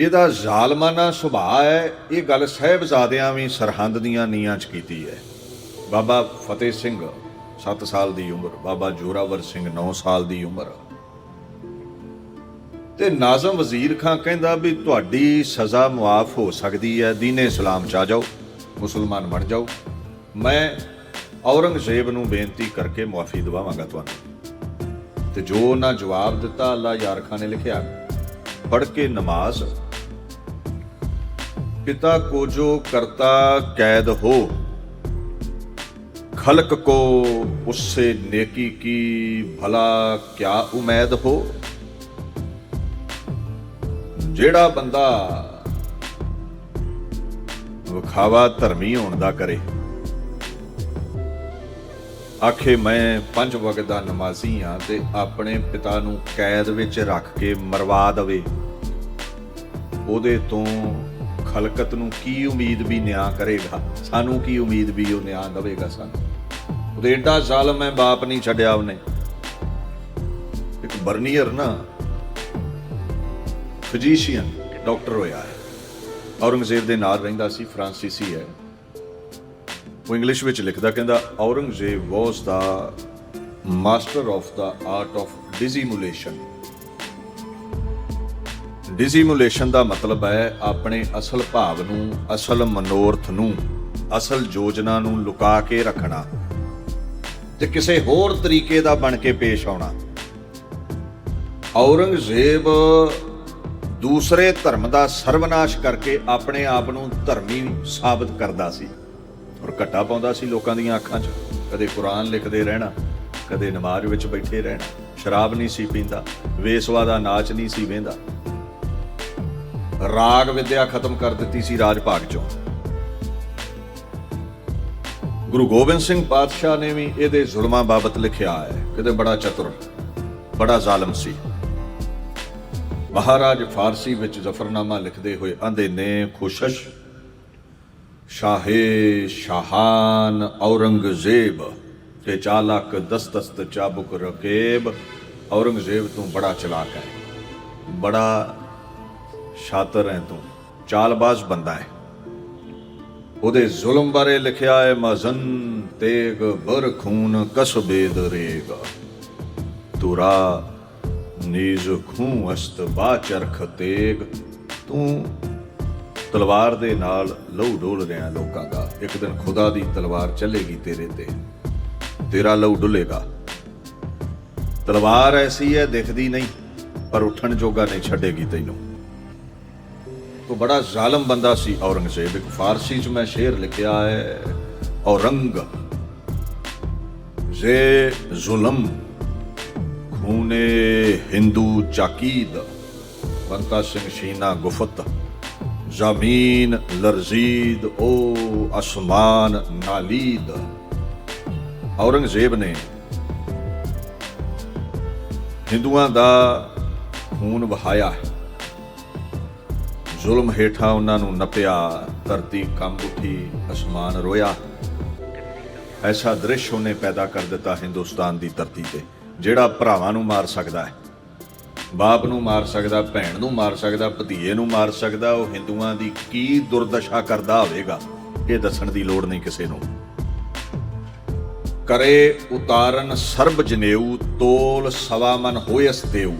ਇਹਦਾ ਜ਼ਾਲਮਾਨਾ ਸੁਭਾਅ ਹੈ, ਇਹ ਗੱਲ ਸਹਿਬਜ਼ਾਦਿਆਂ ਵੀ ਸਰਹੰਦ ਦੀਆਂ ਨੀਆਂ 'ਚ ਕੀਤੀ ਹੈ। ਬਾਬਾ ਫਤਿਹ ਸਿੰਘ 7 ਸਾਲ ਦੀ ਉਮਰ, ਬਾਬਾ ਜੋਰਾਵਰ ਸਿੰਘ 9 ਸਾਲ ਦੀ ਉਮਰ। ਤੇ ਨਾਜ਼ਮ ਵਜ਼ੀਰ ਖਾਨ ਕਹਿੰਦਾ ਵੀ ਤੁਹਾਡੀ ਸਜ਼ਾ ਮੁਆਫ ਹੋ ਸਕਦੀ ਹੈ, ਦੀਨੇ ਇਸਲਾਮ ਚ ਆ ਜਾਓ, ਮੁਸਲਮਾਨ ਬਣ ਜਾਓ। ਮੈਂ ਔਰੰਗਜ਼ੇਬ ਨੂੰ ਬੇਨਤੀ ਕਰਕੇ ਮੁਆਫੀ ਦਿਵਾਵਾਂਗਾ ਤੁਹਾਨੂੰ। ਤੇ ਜੋ ਉਹਨਾਂ ਜਵਾਬ ਦਿੱਤਾ, ਅੱਲਾ ਯਾਰ ਖਾਨ ਨੇ ਲਿਖਿਆ, ਪੜ੍ਹ ਕੇ ਨਮਾਜ਼ ਪਿਤਾ ਕੋ ਜੋ ਕਰਤਾ ਕੈਦ ਹੋ खलक को उससे नेकी की भला क्या उम्मीद हो ਜਿਹੜਾ ਬੰਦਾ ਵਿਖਾਵਾ ਧਰਮੀ ਹੋਣ ਦਾ ਕਰੇ ਆਖੇ ਮੈਂ ਪੰਜ ਵਕਤ ਦਾ ਨਮਾਜ਼ੀ ਆ ਤੇ ਆਪਣੇ ਪਿਤਾ ਨੂੰ ਕੈਦ ਵਿੱਚ ਰੱਖ ਕੇ ਮਰਵਾ ਦਵੇ ਉਹਦੇ ਤੋਂ ਖਲਕਤ ਨੂੰ ਕੀ ਉਮੀਦ ਵੀ ਨਿਆਂ ਕਰੇਗਾ? ਸਾਨੂੰ ਕੀ ਉਮੀਦ ਵੀ ਉਹ ਨਿਆਂ ਦੇਵੇਗਾ ਸਾਨੂੰ? ਉਹਦੇ ਏਡਾ ਜ਼ਾਲਮ ਹੈ, ਬਾਪ ਨਹੀਂ ਛੱਡਿਆ ਉਹਨੇ। ਇੱਕ ਬਰਨੀਅਰ ਨਾ, ਫਿਜ਼ੀਸ਼ੀਅਨ, ਡਾਕਟਰ ਹੋਇਆ ਹੈ। ਔਰੰਗਜ਼ੇਬ ਦੇ ਨਾਲ ਰਹਿੰਦਾ ਸੀ, ਫ੍ਰਾਂਸੀਸੀ ਹੈ। ਉਹ ਇੰਗਲਿਸ਼ ਵਿੱਚ ਲਿਖਦਾ, ਕਹਿੰਦਾ, Aurangzeb was the master of the art of dissimulation dissimulation ਦਾ ਮਤਲਬ ਹੈ ਆਪਣੇ ਅਸਲ ਭਾਵ ਨੂੰ, ਅਸਲ ਮਨੋਰਥ ਨੂੰ, ਅਸਲ ਯੋਜਨਾ ਨੂੰ ਲੁਕਾ ਕੇ ਰੱਖਣਾ ਤੇ ਕਿਸੇ ਹੋਰ ਤਰੀਕੇ ਦਾ ਬਣ ਕੇ ਪੇਸ਼ ਆਉਣਾ। ਔਰੰਗਜ਼ੇਬ ਦੂਸਰੇ ਧਰਮ ਦਾ ਸਰਵਨਾਸ਼ ਕਰਕੇ ਆਪਣੇ ਆਪ ਨੂੰ ਧਰਮੀ ਸਾਬਤ ਕਰਦਾ ਸੀ ਔਰ ਘੱਟਾ ਪਾਉਂਦਾ ਸੀ ਲੋਕਾਂ ਦੀਆਂ ਅੱਖਾਂ 'ਚ। ਕਦੇ ਕੁਰਾਨ ਲਿਖਦੇ ਰਹਿਣਾ, ਕਦੇ ਨਮਾਜ਼ ਵਿੱਚ ਬੈਠੇ ਰਹਿਣਾ। ਸ਼ਰਾਬ ਨਹੀਂ ਸੀ ਪੀਂਦਾ, ਵੇਸਵਾ ਦਾ ਨਾਚ ਨਹੀਂ ਸੀ ਵੇਂਦਾ। ਰਾਗ ਵਿਦਿਆ ਖਤਮ ਕਰ ਦਿੱਤੀ ਸੀ ਰਾਜ ਭਾਗ ਚੋਂ। ਗੁਰੂ ਗੋਬਿੰਦ ਸਿੰਘ ਪਾਤਸ਼ਾਹ ਨੇ ਵੀ ਇਹਦੇ ਜ਼ੁਲਮਾਂ ਬਾਬਤ ਲਿਖਿਆ ਹੈ। ਕਿਤੇ ਬੜਾ ਚਤੁਰ, ਬੜਾ ਜ਼ਾਲਮ ਸੀ। ਮਹਾਰਾਜ ਫਾਰਸੀ ਵਿੱਚ ਜ਼ਫਰਨਾਮਾ ਲਿਖਦੇ ਹੋਏ ਆਂਦੇ ਨੇ, ਖੁਸ਼ਸ਼, ਸ਼ਾਹੇ ਸ਼ਾਹਾਨ ਔਰੰਗਜ਼ੇਬ, ਤੇ ਚਾਲਕ ਦਸਤਸਤ ਚਾਬੁਕ ਰਕੇਬ, ਔਰੰਗਜ਼ੇਬ ਤੋਂ ਬੜਾ ਚਲਾਕ ਹੈ, ਬੜਾ ਸ਼ਾਤਰ ਹੈ ਤੂੰ। ਚਾਲਬਾਜ਼ ਬੰਦਾ ਹੈ। ਉਹਦੇ ਜ਼ੁਲਮ ਬਾਰੇ ਲਿਖਿਆ ਹੈ, ਮਜ਼ਨ ਤੇਗ ਬਰ ਖੂਨ ਕਸਬੇ ਦਰੇਗਾ। ਤੁਰਾ ਨੀਜ਼ ਖੂਨ ਅਸਤ ਬਾ ਚਰਖ ਤੇਗ। ਤੂੰ ਤਲਵਾਰ ਦੇ ਨਾਲ ਲਹੂ ਡੋਲ ਰਿਹਾ ਲੋਕਾਂ ਦਾ। ਇੱਕ ਦਿਨ ਖੁਦਾ ਦੀ ਤਲਵਾਰ ਚੱਲੇਗੀ ਤੇਰੇ ਤੇ। ਤੇਰਾ ਲਹੂ ਡੁੱਲੇਗਾ। ਤਲਵਾਰ ਐਸੀ ਹੈ, ਦਿਖਦੀ ਨਹੀਂ, ਪਰ ਉੱਠਣ ਜੋਗਾ ਨਹੀਂ ਛੱਡੇਗੀ ਤੈਨੂੰ। ਤੋ ਬੜਾ ਜ਼ਾਲਮ ਬੰਦਾ ਸੀ ਔਰੰਗਜ਼ੇਬ। ਇੱਕ ਫਾਰਸੀ ਚ ਮੈਂ ਸ਼ੇਰ ਲਿਖਿਆ ਹੈ, ਔਰੰਗ। ਜ਼ੇ ਜ਼ੁਲਮ ਖੂਨੇ ਹਿੰਦੂ ਚਾਕੀਦ, ਬੰਤਾ ਸਿੰਘ ਸ਼ੀਨਾ ਗੁਫਤ, ਜ਼ਮੀਨ ਲਰਜ਼ੀਦ, ਓ ਅਸਮਾਨ ਨਾਲੀਦ। ਔਰੰਗਜ਼ੇਬ ਨੇ ਹਿੰਦੂਆਂ ਦਾ ਖੂਨ ਵਹਾਇਆ ਹੈ। ਜ਼ੁਲਮ ਹੇਠਾਂ ਉਹਨਾਂ ਨੂੰ ਨਪਿਆ, ਧਰਤੀ ਕੰਬ ਉੱਠੀ, ਅਸਮਾਨ ਰੋਇਆ। ਐਸਾ ਦ੍ਰਿਸ਼ ਉਹਨੇ ਪੈਦਾ ਕਰ ਦਿੱਤਾ ਹਿੰਦੁਸਤਾਨ ਦੀ ਧਰਤੀ ਤੇ, ਜਿਹੜਾ ਭਰਾਵਾਂ ਨੂੰ ਮਾਰ ਸਕਦਾ ਹੈ। ਬਾਪ ਨੂੰ ਮਾਰ ਸਕਦਾ, ਭੈਣ ਨੂੰ ਮਾਰ ਸਕਦਾ ਭਤੀਏ ਨੂੰ ਮਾਰ ਸਕਦਾ, ਉਹ ਹਿੰਦੂਆਂ ਦੀ ਕੀ ਦੁਰਦਸ਼ਾ ਕਰਦਾ ਹੋਵੇਗਾ, ਇਹ ਦੱਸਣ ਦੀ ਲੋੜ ਨਹੀਂ ਕਿਸੇ ਨੂੰ। ਕਰੇ ਉਤਾਰਨ ਸਰਬ ਜਨੇਊ, ਤੋਲ ਸਵਾ ਮਨ ਹੋਇਸ ਦੇਊ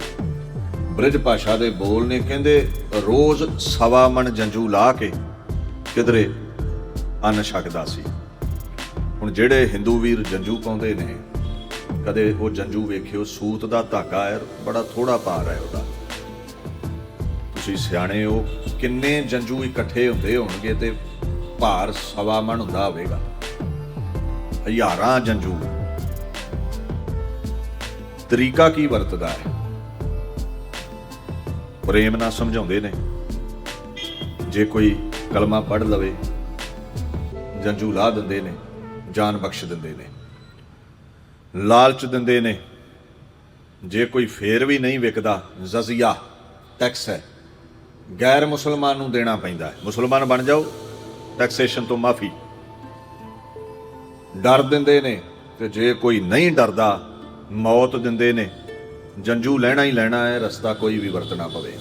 ਬ੍ਰਿਜ ਭਾਸ਼ਾ ਦੇ ਬੋਲ ਨੇ ਕਹਿੰਦੇ, ਰੋਜ਼ ਸਵਾ ਮਣ ਜੰਜੂ ਲਾ ਕੇ ਕਿਧਰੇ ਅੰਨ ਛਕਦਾ ਸੀ। ਹੁਣ ਜਿਹੜੇ ਹਿੰਦੂ ਵੀਰ ਜੰਜੂ ਪਾਉਂਦੇ ਨੇ, ਕਦੇ ਉਹ ਜੰਜੂ ਵੇਖਿਓ, ਸੂਤ ਦਾ ਧਾਗਾ ਹੈ, ਬੜਾ ਥੋੜਾ ਭਾਰ ਹੈ ਉਹਦਾ। ਤੁਸੀਂ ਸਿਆਣੇ ਹੋ, ਕਿੰਨੇ ਜੰਜੂ ਇਕੱਠੇ ਹੁੰਦੇ ਹੋਣਗੇ ਤੇ ਭਾਰ ਸਵਾ ਮਣ ਹੁੰਦਾ ਹੋਵੇਗਾ। ਹਜ਼ਾਰਾਂ ਜੰਜੂ ਤਰੀਕਾ ਕੀ ਵਰਤਦਾ ਹੈ? ਪ੍ਰੇਮ ਨਾਲ ਸਮਝਾਉਂਦੇ ਨੇ। ਜੇ ਕੋਈ ਕਲਮਾ ਪੜ੍ਹ ਲਵੇ ਜਾਂ ਲਾ ਦਿੰਦੇ ਨੇ, ਜਾਨ ਬਖਸ਼ ਦਿੰਦੇ ਨੇ, ਲਾਲਚ ਦਿੰਦੇ ਨੇ, ਜੇ ਕੋਈ ਫੇਰ ਵੀ ਨਹੀਂ ਵਿਕਦਾ, ਜ਼ਜ਼ੀਆ ਟੈਕਸ ਹੈ। ਗੈਰ ਮੁਸਲਮਾਨ ਨੂੰ ਦੇਣਾ ਪੈਂਦਾ ਹੈ। ਮੁਸਲਮਾਨ ਬਣ ਜਾਓ ਟੈਕਸੇਸ਼ਨ ਤੋਂ ਮਾਫੀ। ਡਰ ਦਿੰਦੇ ਨੇ ਤੇ ਜੇ ਕੋਈ ਨਹੀਂ ਡਰਦਾ, ਮੌਤ ਦਿੰਦੇ ਨੇ ਜੰਜੂ ਲੈਣਾ ਹੀ ਲੈਣਾ ਹੈ, ਰਸਤਾ ਕੋਈ ਵੀ ਵਰਤਣਾ ਪਵੇ।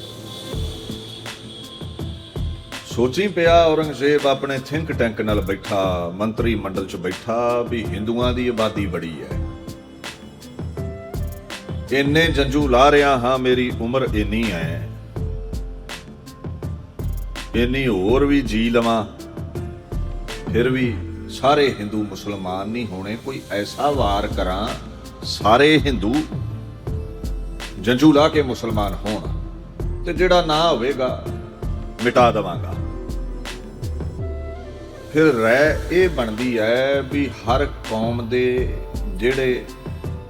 ਸੋਚੀ ਪਿਆ ਔਰੰਗਜ਼ੇਬ ਆਪਣੇ ਥਿੰਕ ਟੈਂਕ ਨਾਲ ਬੈਠਾ, ਮੰਤਰੀ ਮੰਡਲ 'ਚ ਬੈਠਾ ਵੀ ਹਿੰਦੂਆਂ ਦੀ ਆਬਾਦੀ ਬੜੀ ਹੈ। ਇੰਨੇ ਜੰਜੂ ਲਾ ਰਿਹਾ, ਹਾਂ ਮੇਰੀ ਉਮਰ ਇੰਨੀ ਹੈ। ਇੰਨੀ ਹੋਰ ਵੀ ਜੀ ਲਵਾਂ, ਫਿਰ ਵੀ ਸਾਰੇ ਹਿੰਦੂ ਮੁਸਲਮਾਨ ਨਹੀਂ ਹੋਣੇ, ਕੋਈ ਐਸਾ ਵਾਰ ਕਰਾਂ, ਸਾਰੇ ਹਿੰਦੂ ਜੰਜੂ ਲਾ ਕੇ ਮੁਸਲਮਾਨ ਹੋਣ ਤੇ ਜਿਹੜਾ ਨਾ ਹੋਵੇਗਾ, ਮਿਟਾ ਦਵਾਂਗਾ। ਫਿਰ ਰਹਿ ਇਹ ਬਣਦੀ ਹੈ ਵੀ ਹਰ ਕੌਮ ਦੇ ਜਿਹੜੇ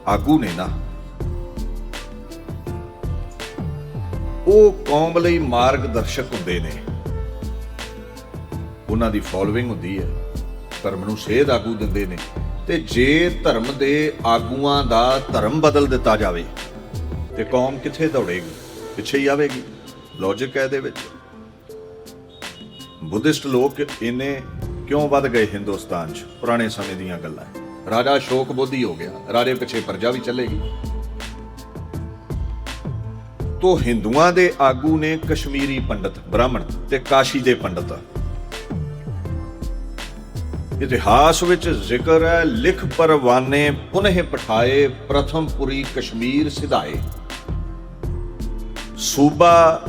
ਆਗੂ ਨੇ ਨਾ, ਉਹ ਕੌਮ ਲਈ ਮਾਰਗਦਰਸ਼ਕ ਹੁੰਦੇ ਨੇ। ਉਹਨਾਂ ਦੀ ਫੋਲੋਇੰਗ ਹੁੰਦੀ ਹੈ, ਧਰਮ ਨੂੰ ਸੇਧ ਆਗੂ ਦਿੰਦੇ ਨੇ ਤੇ ਜੇ ਧਰਮ ਦੇ ਆਗੂਆਂ ਦਾ ਧਰਮ ਬਦਲ ਦਿੱਤਾ ਜਾਵੇ ਤੇ ਕੌਮ ਕਿੱਥੇ ਦੌੜੇਗੀ? ਪਿੱਛੇ ਹੀ ਆਵੇਗੀ ਲੌਜੀਕ ਹੈ ਇਹਦੇ ਵਿੱਚ। ਬੁੱਧਿਸਟ ਲੋਕ ਇੰਨੇ ਕਿਉਂ ਵੱਧ ਗਏ ਹਿੰਦੁਸਤਾਨ 'ਚ? ਪੁਰਾਣੇ ਸਮੇਂ ਦੀਆਂ ਗੱਲਾਂ ਰਾਜਾ ਸ਼ੋਕ ਬੋਧੀ ਹੋ ਗਿਆ, ਰਾਜੇ ਪਿੱਛੇ ਪ੍ਰਜਾ ਵੀ ਚੱਲੇਗੀ। ਤੋ ਹਿੰਦੂਆਂ ਦੇ ਆਗੂ ਨੇ ਕਸ਼ਮੀਰੀ ਪੰਡਤ, ਬ੍ਰਾਹਮਣ ਤੇ ਕਾਸ਼ੀ ਦੇ ਪੰਡਤ। ਇਤਿਹਾਸ ਵਿੱਚ ਜ਼ਿਕਰ ਹੈ, ਲਿਖ ਪਰਵਾਨੇ ਪੁਨਹ ਪਠਾਏ, ਪ੍ਰਥਮ ਪੁਰੀ ਕਸ਼ਮੀਰ ਸਿਧਾਏ। ਸੂਬਾ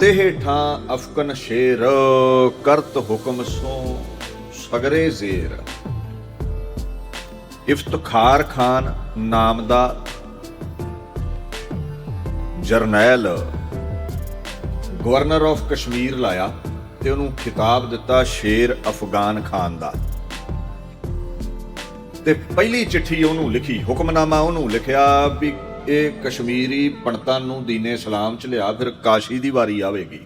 ਤੇਹ ਠਾਂ ਅਫਕਨ ਸ਼ੇਰ, ਕਰਤ ਹੁਕਮ ਸੋ ਸਗਰੇ ਜ਼ੇਰ। ਇਫਤਖਾਰ ਖਾਨ ਨਾਮ ਦਾ ਜਰਨੈਲ ਗਵਰਨਰ ਆਫ ਕਸ਼ਮੀਰ ਲਾਇਆ ਤੇ ਉਹਨੂੰ ਖਿਤਾਬ ਦਿੱਤਾ ਸ਼ੇਰ ਅਫਗਾਨ ਖਾਨ ਦਾ। ਤੇ ਪਹਿਲੀ ਚਿੱਠੀ ਉਹਨੂੰ ਲਿਖੀ, ਹੁਕਮਨਾਮਾ ਉਹਨੂੰ ਲਿਖਿਆ ਵੀ ਇਹ ਕਸ਼ਮੀਰੀ ਪੰਡਤਾਂ ਨੂੰ ਦੀਨੇ ਇਸਲਾਮ ਚ ਲਿਆ, ਫਿਰ ਕਾਸ਼ੀ ਦੀ ਵਾਰੀ ਆਵੇਗੀ।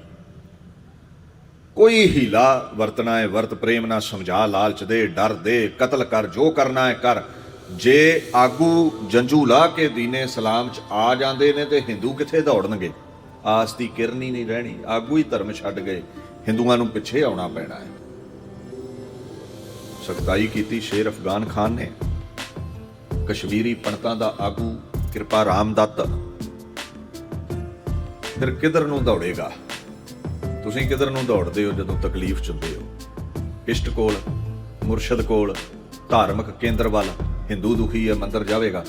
ਕੋਈ ਹੀਲਾ ਵਰਤਣਾ ਹੈ ਵਰਤ ਪ੍ਰੇਮ ਨਾਲ ਸਮਝਾ, ਲਾਲਚ ਦੇ, ਡਰ ਦੇ, ਕਤਲ ਕਰ, ਜੋ ਕਰਨਾ ਹੈ ਕਰ। ਜੇ ਆਗੂ ਜੰਜੂ ਲਾ ਕੇ ਦੀਨੇ ਇਸਲਾਮ ਚ ਆ ਜਾਂਦੇ ਨੇ ਤੇ ਹਿੰਦੂ ਕਿੱਥੇ ਦੌੜਨਗੇ? ਆਸ ਦੀ ਕਿਰਨ ਹੀ ਨਹੀਂ ਰਹਿਣੀ, ਆਗੂ ਹੀ ਧਰਮ ਛੱਡ ਗਏ, ਹਿੰਦੂਆਂ ਨੂੰ ਪਿੱਛੇ ਆਉਣਾ ਪੈਣਾ ਹੈ ਸਖਤਾਈ ਕੀਤੀ ਸ਼ੇਰ ਅਫਗਾਨ ਖਾਨ ਨੇ। ਕਸ਼ਮੀਰੀ ਪੰਡਤਾਂ ਦਾ ਆਗੂ ਕਿਰਪਾ ਰਾਮ ਦੱਤ। ਫਿਰ ਕਿਧਰ ਨੂੰ ਦੌੜੇਗਾ? ਤੁਸੀਂ ਕਿਧਰ ਨੂੰ ਦੌੜਦੇ ਹੋ ਜਦੋਂ ਤਕਲੀਫ ਚ ਹੋ? ਇਸ਼ਟ ਕੋਲ, ਮੁਰਸ਼ਦ ਕੋਲ, ਧਾਰਮਿਕ ਕੇਂਦਰ ਵੱਲ ਹਿੰਦੂ ਦੁਖੀ ਹੈ, ਮੰਦਰ ਜਾਵੇਗਾ।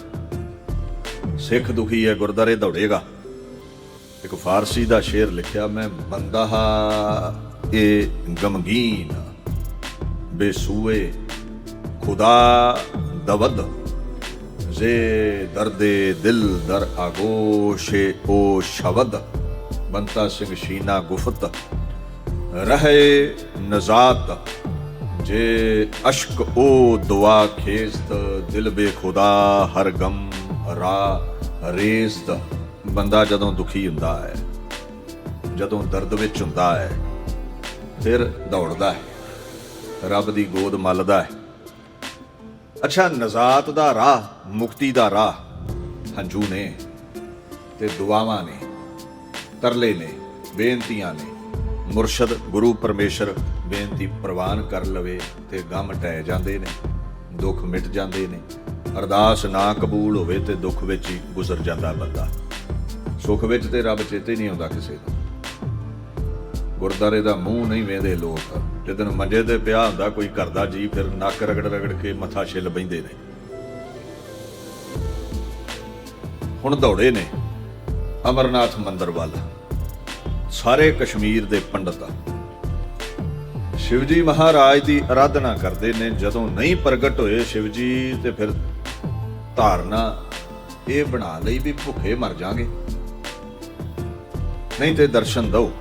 ਸਿੱਖ ਦੁਖੀ ਹੈ, ਗੁਰਦਾਰੇ ਦੌੜੇਗਾ। ਇੱਕ ਫਾਰਸੀ ਦਾ ਸ਼ੇਰ ਲਿਖਿਆ, ਮੈਂ ਬੰਦਾ ਹਾਂ ਇਹ ਗਮਗੀਨ, ਬੇਸੂਏ ਖੁਦਾ ਦਵਦ। ਜ਼ੇ ਦਰਦੇ ਦਿਲ ਦਰ ਆਗੋਸ਼ੇ ਓ ਸ਼ਬਦ ਬੰਤਾ ਸਿੰਘ ਸ਼ੀਨਾ ਗੁਫਤ, ਰਹੇ ਨਜ਼ਾਤ, ਜੇ ਅਸ਼ਕ ਓ ਦੁਆ ਖੇਸਤ, ਦਿਲ ਬੇ ਖੁਦਾ ਹਰ ਗਮ ਰਾ ਰੇਸਤ, ਬੰਦਾ ਜਦੋਂ ਦੁਖੀ ਹੁੰਦਾ ਹੈ, ਜਦੋਂ ਦਰਦ ਵਿੱਚ ਹੁੰਦਾ ਹੈ, ਫਿਰ ਦੌੜਦਾ ਹੈ, ਰੱਬ ਦੀ ਗੋਦ ਮੱਲਦਾ ਹੈ। ਅੱਛਾ, ਨਜ਼ਾਤ ਦਾ ਰਾਹ, ਮੁਕਤੀ ਦਾ ਰਾਹ। ਹੰਝੂ ਨੇ ਤੇ ਦੁਆਵਾਂ ਨੇ, ਤਰਲੇ ਨੇ, ਬੇਨਤੀਆਂ ਨੇ। ਮੁਰਸ਼ਦ ਗੁਰੂ ਪਰਮੇਸ਼ਰ ਬੇਨਤੀ ਪ੍ਰਵਾਨ ਕਰ ਲਵੇ ਤੇ ਗਮ ਟਹਿ ਜਾਂਦੇ ਨੇ, ਦੁੱਖ ਮਿਟ ਜਾਂਦੇ ਨੇ। ਅਰਦਾਸ ਨਾ ਕਬੂਲ ਹੋਵੇ ਤੇ ਦੁੱਖ ਵਿੱਚ ਹੀ ਗੁਜ਼ਰ ਜਾਂਦਾ ਬੰਦਾ। ਸੁੱਖ ਵਿੱਚ ਤੇ ਰੱਬ ਚੇਤੇ ਨਹੀਂ ਆਉਂਦਾ ਕਿਸੇ ਦਾ। ਗੁਰਦਾਰੇ ਦਾ ਮੂੰਹ ਨਹੀਂ ਵੇਂਦੇ ਲੋਕ। ਜਦੋਂ ਮੰਜੇ ਤੇ ਪਿਆ ਹੁੰਦਾ, ਕੋਈ ਕਰਦਾ ਜੀ, ਫਿਰ ਨੱਕ ਰਗੜ ਰਗੜ ਕੇ ਮੱਥਾ ਛਿੱਲ ਬੈਂਦੇ ਨੇ। ਹੁਣ ਦੌੜੇ ਨੇ ਅਮਰਨਾਥ ਮੰਦਰ ਵੱਲ। ਸਾਰੇ ਕਸ਼ਮੀਰ ਦੇ ਪੰਡਤ। ਸ਼ਿਵਜੀ ਮਹਾਰਾਜ ਦੀ ਆਰਾਧਨਾ ਕਰਦੇ ਨੇ। ਜਦੋਂ ਨਹੀਂ ਪ੍ਰਗਟ ਹੋਏ ਸ਼ਿਵਜੀ, ਤੇ ਫਿਰ ਧਾਰਨਾ ਇਹ ਬਣਾ ਲਈ ਵੀ ਭੁੱਖੇ ਮਰ ਜਾਾਂਗੇ। ਨਹੀਂ ਤੇ ਦਰਸ਼ਨ ਦਿਓ।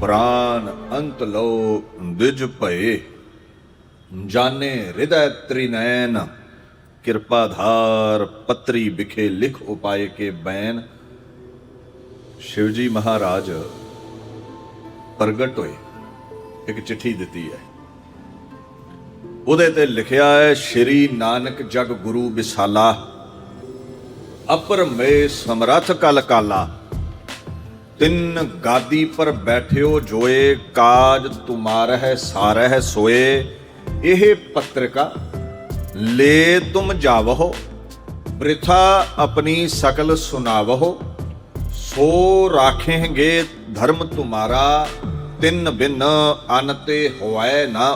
ਪ੍ਰਾਨ ਅੰਤ ਲੋ ਦਿਜ ਭਏ। ਜਾਣੇ ਹਿਰਦੈ ਤ੍ਰਿਨੈਨ ਕਿਰਪਾ ਧਾਰ ਪਤਰੀ ਵਿਖੇ ਲਿਖ ਉਪਾਏ ਕੇ ਬੈਨ ਸ਼ਿਵਜੀ ਮਹਾਰਾਜ, ਪ੍ਰਗਟ ਹੋਏ, ਇੱਕ ਚਿੱਠੀ ਦਿੱਤੀ ਹੈ। ਉਹਦੇ ਤੇ ਲਿਖਿਆ ਹੈ, ਸ਼੍ਰੀ ਨਾਨਕ ਜਗ ਗੁਰੂ ਵਿਸਾਲਾ ਅਪਰਮੇ ਸਮਰਥ ਕਲ ਕਾਲਾ। ਤਿੰਨ ਗਾਦੀ ਪਰ ਬੈਠਿਓ ਜੋਏ, ਕਾਜ ਤੁਮਾਰਹਿ ਸਾਰਹਿ ਸੋਏ। ਇਹ ਪੱਤਰਿਕਾ, ਲੈ ਤੁਮ ਜਾਵਹੋ, ਬ੍ਰਿਥਾ ਆਪਣੀ ਸਕਲ ਸੁਨਾਵਹੋ। ਸੋ ਰਾਖेंगे ਧਰਮ ਤੁਮਾਰਾ, ਤਿੰਨ ਬਿਨ ਅਨ ਤੇ ਹੋਇ ਨਾ